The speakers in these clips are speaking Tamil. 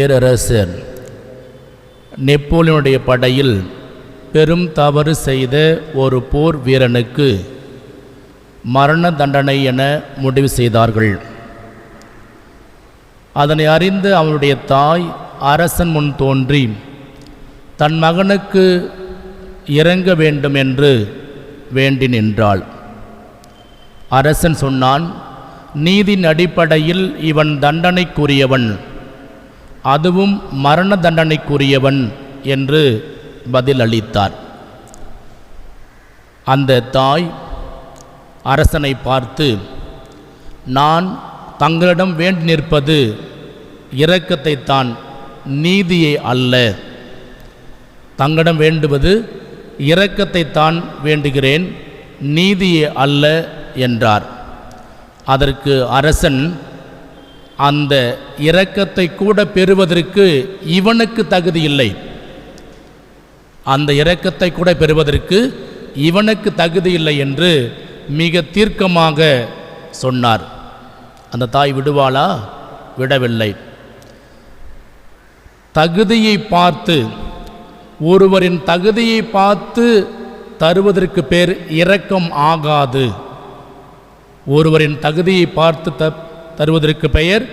பேரரசர். நெப்போலியனுடைய படையில் பெரும் தவறு செய்த ஒரு போர் வீரனுக்கு மரண தண்டனை என முடிவு செய்தார்கள். அதனை அறிந்து அவனுடைய தாய் அரசன் முன் தோன்றி தன் மகனுக்கு இறங்க வேண்டும் என்று வேண்டி நின்றாள். அரசன் சொன்னான் நீதியின் அடிப்படையில் இவன் தண்டனைக்குரியவன். அதுவும் மரண தண்டனைக்குரியவன் என்று பதில் அளித்தார். அந்த தாய் அரசனை பார்த்து நான் தங்களிடம் வேண்டி நிற்பது இரக்கத்தை தான் நீதியை அல்ல. தங்களிடம் வேண்டுவது இரக்கத்தை தான் வேண்டுகிறேன் நீதியே அல்ல என்றார். அதற்கு அரசன் அந்த இரக்கத்தை கூட பெறுவதற்கு இவனுக்கு தகுதி இல்லை. அந்த இரக்கத்தை கூட பெறுவதற்கு இவனுக்கு தகுதி இல்லை என்று மிக தீர்க்கமாக சொன்னார். அந்த தாய் விடுவாளா? விடவில்லை. தகுதியை பார்த்து ஒருவரின் தகுதியை பார்த்து தருவதற்கு பேர் இரக்கம் ஆகாது. ஒருவரின் தகுதியை பார்த்து த தருவதற்கு பெயர்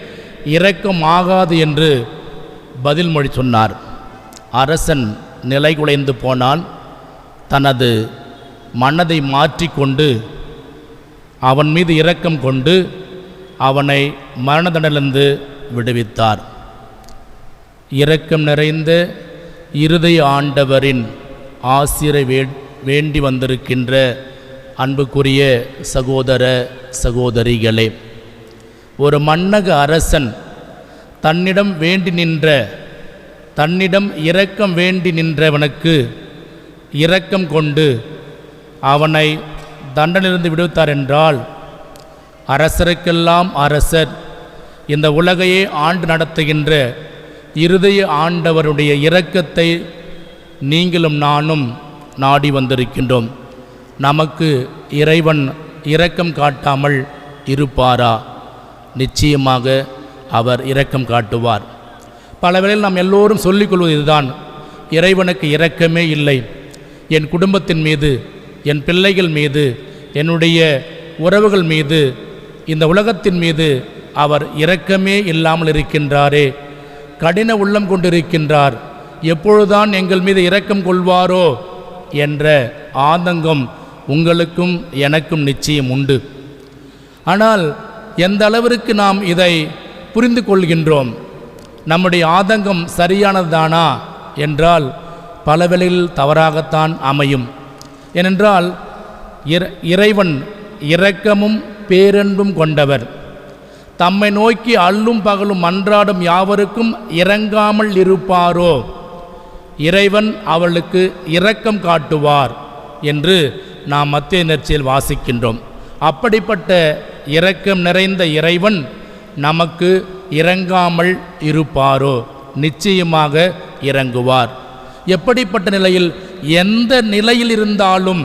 இரக்கம் ஆகாது என்று பதில் மொழி சொன்னார். அரசன் நிலை குலைந்து போனால் தனது மனதை மாற்றிக்கொண்டு அவன் மீது இரக்கம் கொண்டு அவனை மரணதண்டிலிருந்து விடுவித்தார். இரக்கம் நிறைந்த இருதய ஆண்டவரின் ஆசிரை வே வேண்டி வந்திருக்கின்ற அன்புக்குரிய சகோதர சகோதரிகளே ஒரு மன்னக அரசன் தன்னிடம் வேண்டி நின்ற தன்னிடம் இரக்கம் வேண்டி நின்றவனுக்கு இரக்கம் கொண்டு அவனை தண்டனிலிருந்து விடுவித்தார் என்றால் அரசருக்கெல்லாம் அரசர். இந்த உலகையே ஆண்டு நடத்துகின்ற இருதய ஆண்டவருடைய இரக்கத்தை நீங்களும் நானும் நாடி வந்திருக்கின்றோம். நமக்கு இறைவன் இரக்கம் காட்டாமல் இருப்பாரா? நிச்சயமாக அவர் இரக்கம் காட்டுவார். பல வேளையில் நாம் எல்லோரும் சொல்லிக்கொள்வது இதுதான் இறைவனுக்கு இரக்கமே இல்லை. என் குடும்பத்தின் மீது என் பிள்ளைகள் மீது என்னுடைய உறவுகள் மீது இந்த உலகத்தின் மீது அவர் இரக்கமே இல்லாமல் இருக்கின்றாரே. கடின உள்ளம் கொண்டிருக்கின்றார். எப்பொழுதுதான் எங்கள் மீது இரக்கம் கொள்வாரோ என்ற ஆதங்கம் உங்களுக்கும் எனக்கும் நிச்சயம் உண்டு. ஆனால் எந்த அளவிற்கு நாம் இதை புரிந்து கொள்கின்றோம் நம்முடைய ஆதங்கம் சரியானதுதானா? என்றால் பல வேளையில் தவறாகத்தான் அமையும். ஏனென்றால் இறைவன் இரக்கமும் பேரன்பும் கொண்டவர். தம்மை நோக்கி அல்லும் பகலும் மன்றாடும் யாவருக்கும் இறங்காமல் இருப்பாரோ? இறைவன் அவளுக்கு இரக்கம் காட்டுவார் என்று நாம் மத்திய நெர்ச்சியில் வாசிக்கின்றோம். அப்படிப்பட்ட இரக்கம் நிறைந்த இறைவன் நமக்கு இறங்காமல் இருப்பாரோ? நிச்சயமாக இறங்குவார். எப்படிப்பட்ட நிலையில் எந்த நிலையில் இருந்தாலும்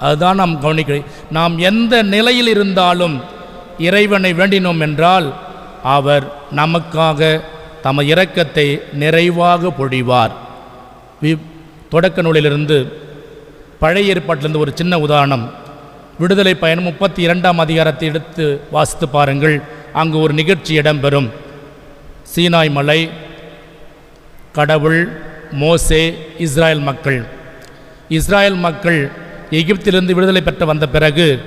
அதுதான் நாம் கவனிக்க நாம் எந்த நிலையில் இருந்தாலும் இறைவனை வேண்டினோம் என்றால் அவர் நமக்காக தம இரக்கத்தை நிறைவாக பொழிவார். தொடக்க நூலிலிருந்து பழைய ஏற்பாட்டிலிருந்து ஒரு சின்ன உதாரணம். விடுதலை பயணம் முப்பத்தி இரண்டாம் அதிகாரத்தை எடுத்து வாசித்து பாருங்கள். அங்கு ஒரு நிகழ்ச்சி இடம்பெறும். சீனாய் மலை கடவுள் மோசே இஸ்ராயல் மக்கள். இஸ்ராயல் மக்கள் எகிப்திலிருந்து விடுதலை பெற்று வந்த பிறகு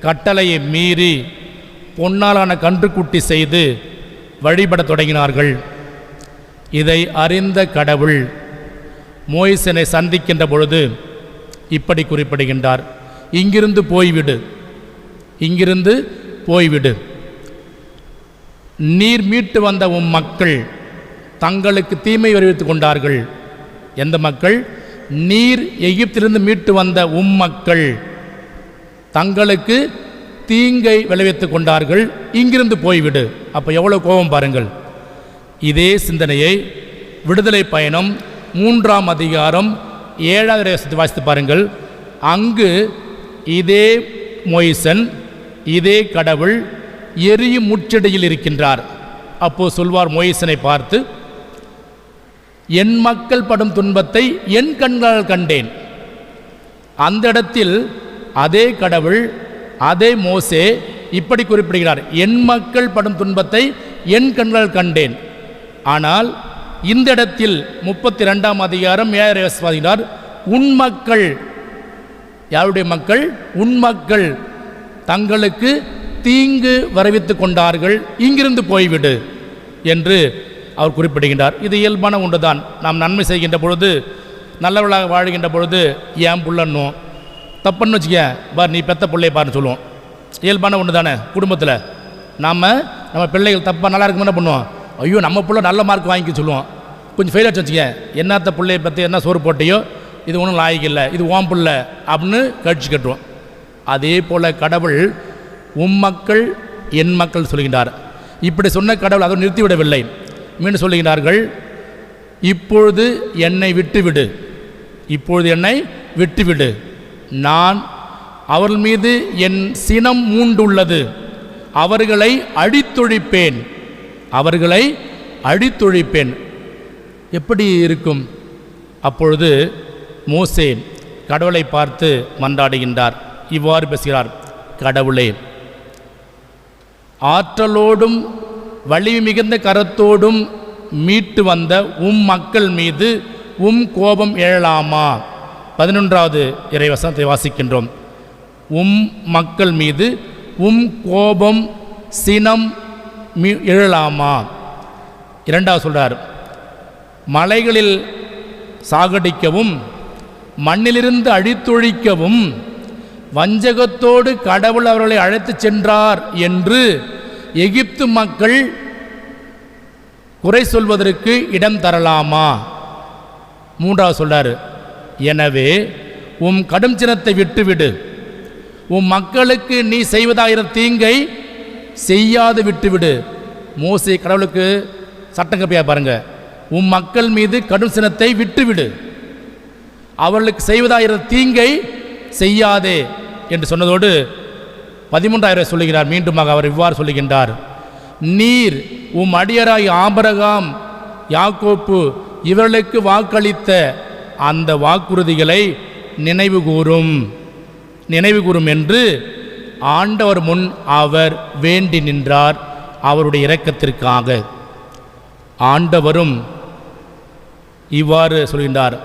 கட்டளையை மீறி பொன்னாலான கன்றுக்குட்டி செய்து வழிபடத் தொடங்கினார்கள். இதை அறிந்த கடவுள் மோயிசனை சந்திக்கின்ற பொழுது இப்படி குறிப்பிடுகின்றார். இங்கிருந்து போய்விடு. இங்கிருந்து போய்விடு. நீர் மீட்டு வந்த உம் மக்கள் தங்களுக்கு தீமை விளைவித்துக் கொண்டார்கள். எந்த மக்கள்? நீர் எகிப்திலிருந்து மீட்டு வந்த உம் மக்கள் தங்களுக்கு தீங்கை விளைவித்துக் கொண்டார்கள். இங்கிருந்து போய்விடு. அப்போ எவ்வளோ கோபம் பாருங்கள். இதே சிந்தனையை விடுதலை பயணம் மூன்றாம் அதிகாரம் ஏழாவது வாசித்து பாருங்கள். அங்கு இதே மொய்சன் இதே கடவுள் எரியும் முச்செடியில் இருக்கின்றார். அப்போ சொல்வார் மொய்சனை பார்த்து என் மக்கள் படும் துன்பத்தை என் கண்களால் கண்டேன். அந்த இடத்தில் அதே கடவுள் அதே மோசே இப்படி குறிப்பிடுகிறார். என் மக்கள் படும் துன்பத்தை என் கண்களால் கண்டேன். ஆனால் இந்த இடத்தில் முப்பத்தி ரெண்டாம் அதிகாரம் ஏழாயிரம் உன் மக்கள் யாருடைய மக்கள்? உன் மக்கள். தங்களுக்கு தீங்கு வரவித்துக் கொண்டார்கள். இங்கிருந்து போய்விடு என்று அவர் குறிப்பிடுகின்றார். இது இயல்பான ஒன்றுதான். நாம் நன்மை செய்கின்ற பொழுது நல்லவளாக வாழ்கின்ற பொழுது ஏன் புள்ளன்னும்? தப்புன்னு வச்சுக்க பார் நீ பெத்த பிள்ளைய பாருன்னு சொல்லுவோம். இயல்பான ஒன்று தானே குடும்பத்தில். நாம் நம்ம பிள்ளைகள் தப்பாக நல்லா இருக்கும் என்ன பண்ணுவோம்? ஐயோ நம்ம பிள்ளை நல்ல மார்க் வாங்கிக்க சொல்லுவோம். கொஞ்சம் ஃபெயில் ஆச்சு வச்சுக்க என்னத்த பிள்ளைய பற்றி என்ன சோறு போட்டையோ இது ஒன்றும் லாய்க்கு இல்லை இது ஓம் பிள்ளை அப்படின்னு கழிச்சு கட்டுவோம் அதே போல் கடவுள் உம் மக்கள் என் மக்கள் சொல்கின்றார். இப்படி சொன்ன கடவுள் அதை நிறுத்திவிடவில்லை. மீண்டும் சொல்லுகிறார்கள் இப்பொழுது என்னை விட்டுவிடு. இப்பொழுது என்னை விட்டுவிடு. நான் அவர்கள் மீது என் சினம் மூண்டுள்ளது. அவர்களை அழித்தொழிப்பேன் அவர்களை அழித்தொழிப்பேன் எப்படி இருக்கும்? அப்பொழுது மூசே கடவுளை பார்த்து மன்றாடுகின்றார். இவ்வாறு பேசுகிறார் கடவுளே ஆற்றலோடும் வலிமை மிகுந்த கரத்தோடும் மீட்டு வந்த உம் மக்கள் மீது உம் கோபம் எழலாமா? பதினொன்றாவது இறைவசனத்தை வாசிக்கின்றோம். உம் மக்கள் மீது உம் கோபம் சினம் மீ- எழலாமா? இரண்டாவது சொல்றார் மலைகளில் சாகடிக்கவும் மண்ணிலிருந்து அழித்தொழிக்கவும் வஞ்சகத்தோடு கடவுள் அவர்களை அழைத்துச் சென்றார் என்று எகிப்து மக்கள் குறை சொல்வதற்கு இடம் தரலாமா? மூன்றாவது சொல்றாரு எனவே உம் கடும் சினத்தை விட்டுவிடு. உம் மக்களுக்கு நீ செய்வதாயிரம் தீங்கை செய்யாது விட்டுவிடு. மோசி கடவுளுக்கு சட்டங்கப்பையா பாருங்க உம் மக்கள் மீது கடும் சினத்தை விட்டுவிடு. அவர்களுக்கு செய்வதாயிருந்த தீங்கை செய்யாதே என்று சொன்னதோடு பதிமூன்றாயிரம் சொல்லுகிறார். மீண்டுமாக அவர் இவ்வாறு சொல்லுகின்றார். நீர் உம் அடியராய் ஆபரகாம் யாக்கோப்பு இவர்களுக்கு வாக்களித்த அந்த வாக்குறுதிகளை நினைவு கூறும் நினைவு கூறும் என்று ஆண்டவர் முன் அவர் வேண்டி நின்றார். அவருடைய இரக்கத்திற்காக. ஆண்டவரும் இவ்வாறு சொல்கின்றார்.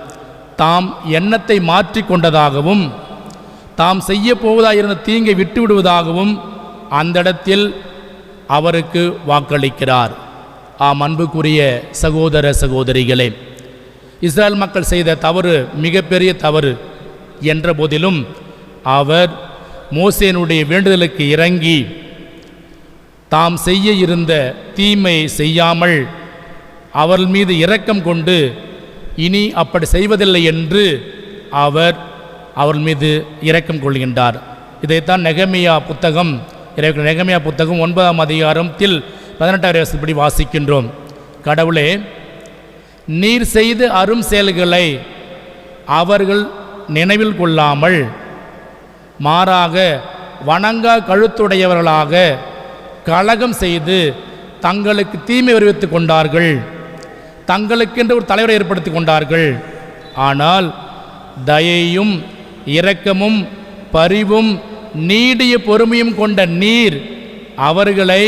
தாம் எண்ணத்தை மாற்றிக்கொண்டதாகவும் தாம் செய்ய போவதாயிருந்த தீங்கை விட்டுவிடுவதாகவும் அந்த இடத்தில் அவருக்கு வாக்களிக்கிறார். ஆம் அன்புக்குரிய சகோதர சகோதரிகளே இஸ்ரேல் மக்கள் செய்த தவறு மிகப்பெரிய தவறு என்ற போதிலும் அவர் மோசேனுடைய வேண்டுதலுக்கு இறங்கி தாம் செய்ய இருந்த தீமை செய்யாமல் அவர் மீது இரக்கம் கொண்டு இனி அப்படி செய்வதில்லை என்று அவர் அவர்கள் மீது இரக்கம் கொள்கின்றார். இதைத்தான் நெகமியா புத்தகம் இறை- நெகமியா புத்தகம் ஒன்பதாம் அதிகாரத்தில் பதினெட்டாம் வசதிப்படி வாசிக்கின்றோம். கடவுளே நீர் செய்த அரும் செயல்களை அவர்கள் நினைவில் கொள்ளாமல் மாறாக வணங்கா கழுத்துடையவர்களாக கலகம் செய்து தங்களுக்கு தீமை விளைவித்துக் கொண்டார்கள். தங்களுக்கென்று ஒரு தலைவரை ஏற்படுத்தி கொண்டார்கள். ஆனால் தயையும் இரக்கமும் பரிவும் நீடிய பொறுமையும் கொண்ட நீர் அவர்களை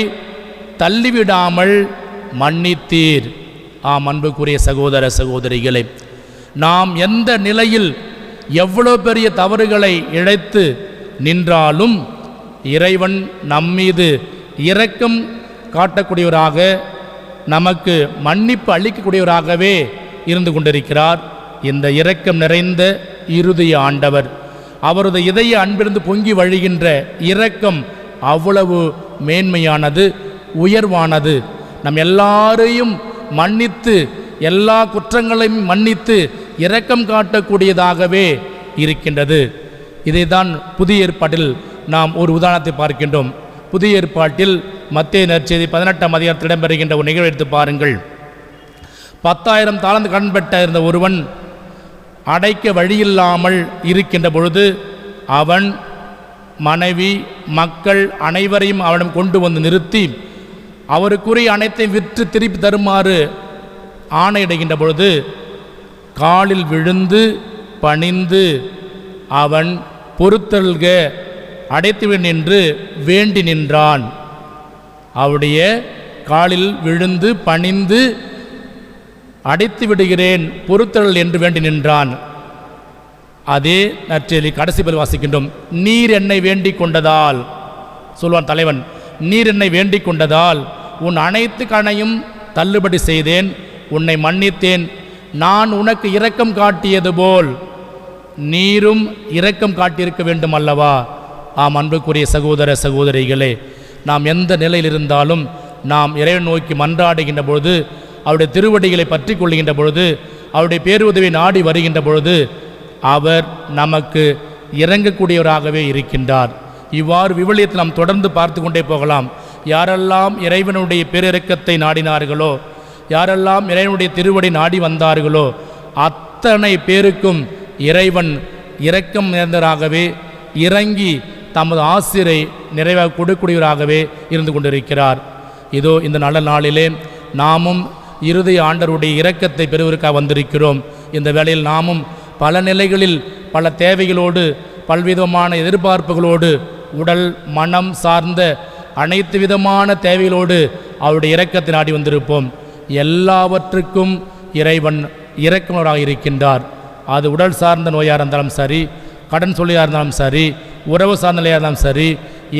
தள்ளிவிடாமல் மன்னித்தீர். ஆம் அன்புக்குரிய சகோதர சகோதரிகளை நாம் எந்த நிலையில் எவ்வளோ பெரிய தவறுகளை இழைத்து நின்றாலும் இறைவன் நம்மீது இரக்கம் காட்டக்கூடியவராக நமக்கு மன்னிப்பு அளிக்கக்கூடியவராகவே இருந்து கொண்டிருக்கிறார். இந்த இரக்கம் நிறைந்த இறுதிய ஆண்டவர். அவரது இதய அன்பிருந்து பொங்கி வழிகின்ற இரக்கம் அவ்வளவு மேன்மையானது உயர்வானது. நம் எல்லாரையும் மன்னித்து எல்லா குற்றங்களையும் மன்னித்து இரக்கம் காட்டக்கூடியதாகவே இருக்கின்றது. இதைதான் புதிய ஏற்பாட்டில் நாம் ஒரு உதாரணத்தை பார்க்கின்றோம். புதிய ஏற்பாட்டில் மத்திய நற்செய்தி பதினெட்டாம் அதிகாரத்தில் இடம்பெறுகின்ற ஒரு நிகழ்வு எடுத்து பாருங்கள். பத்தாயிரம் தாளந்து கடன் பெற்ற இருந்த ஒருவன் அடைக்க வழியில்லாமல் இருக்கின்ற பொழுது அவன் மனைவி மக்கள் அனைவரையும் அவனிடம் கொண்டு வந்து நிறுத்தி அவருக்குரிய அனைத்தையும் விற்று திருப்பி தருமாறு ஆணையிடுகின்ற பொழுது காலில் விழுந்து பணிந்து அவன் பொறுத்தல்க அடைத்துவின் என்று வேண்டி நின்றான். அவருடைய காலில் விழுந்து பணிந்து அடைத்து விடுகிறேன் பொறுத்தல் என்று வேண்டி நின்றான். அதே நற்செய்தி கடைசி பதில் வாசிக்கின்றோம். நீர் என்னை வேண்டிக் கொண்டதால் சொல்வான் தலைவன். நீர் என்னை வேண்டிக் கொண்டதால் உன் அனைத்து கணையும் தள்ளுபடி செய்தேன் உன்னை மன்னித்தேன். நான் உனக்கு இரக்கம் காட்டியது போல் நீரும் இரக்கம் காட்டியிருக்க வேண்டும் அல்லவா? ஆம் அன்புக்குரிய சகோதர சகோதரிகளே நாம் எந்த நிலையில் இருந்தாலும் நாம் இறைவன் நோக்கி மன்றாடுகின்ற பொழுது அவருடைய திருவடிகளை பற்றி கொள்கின்ற பொழுது அவருடைய பேருதவி நாடி வருகின்ற பொழுது அவர் நமக்கு இறங்கக்கூடியவராகவே இருக்கின்றார். இவ்வாறு விவிலியத்தில் நாம் தொடர்ந்து பார்த்து கொண்டே போகலாம். யாரெல்லாம் இறைவனுடைய பேரிறக்கத்தை நாடினார்களோ யாரெல்லாம் இறைவனுடைய திருவடி நாடி வந்தார்களோ அத்தனை பேருக்கும் இறைவன் இரக்கம் நிறைந்தராகவே இறங்கி தமது ஆசிரை நிறைவாக கொடுக்கூடியவராகவே இருந்து கொண்டிருக்கிறார். இதோ இந்த நல்ல நாளிலே நாமும் இறுதி ஆண்டருடைய இரக்கத்தை பெறுவதற்காக வந்திருக்கிறோம். இந்த வேளையில் நாமும் பல நிலைகளில் பல தேவைகளோடு பல்விதமான எதிர்பார்ப்புகளோடு உடல் மனம் சார்ந்த அனைத்து விதமான தேவைகளோடு அவருடைய இரக்கத்தை நாடி வந்திருப்போம். எல்லாவற்றுக்கும் இறைவன் இறக்குனராக இருக்கின்றார். அது உடல் சார்ந்த நோயாக இருந்தாலும் சரி கடன் சொல்லியாக இருந்தாலும் சரி உறவு சார்ந்த நிலையாக இருந்தாலும் சரி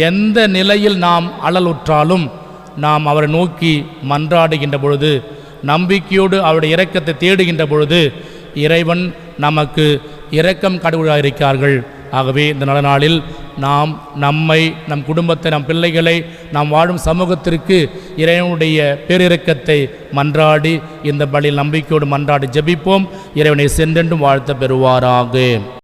எந்த நிலையில் நாம் அழலுற்றாலும் நாம் அவரை நோக்கி மன்றாடுகின்ற பொழுது நம்பிக்கையோடு அவருடைய இரக்கத்தை தேடுகின்ற பொழுது இறைவன் நமக்கு இரக்கம் கடவுளாக இருக்கிறார்கள். ஆகவே இந்த நல்ல நாளில் நாம் நம்மை நம் குடும்பத்தை நம் பிள்ளைகளை நாம் வாழும் சமூகத்திற்கு இறைவனுடைய பேரிரக்கத்தை மன்றாடி இந்த பலியில் நம்பிக்கையோடு மன்றாடி ஜெபிப்போம். இறைவனை சென்றென்றும் வாழ்த்த பெறுவாராக.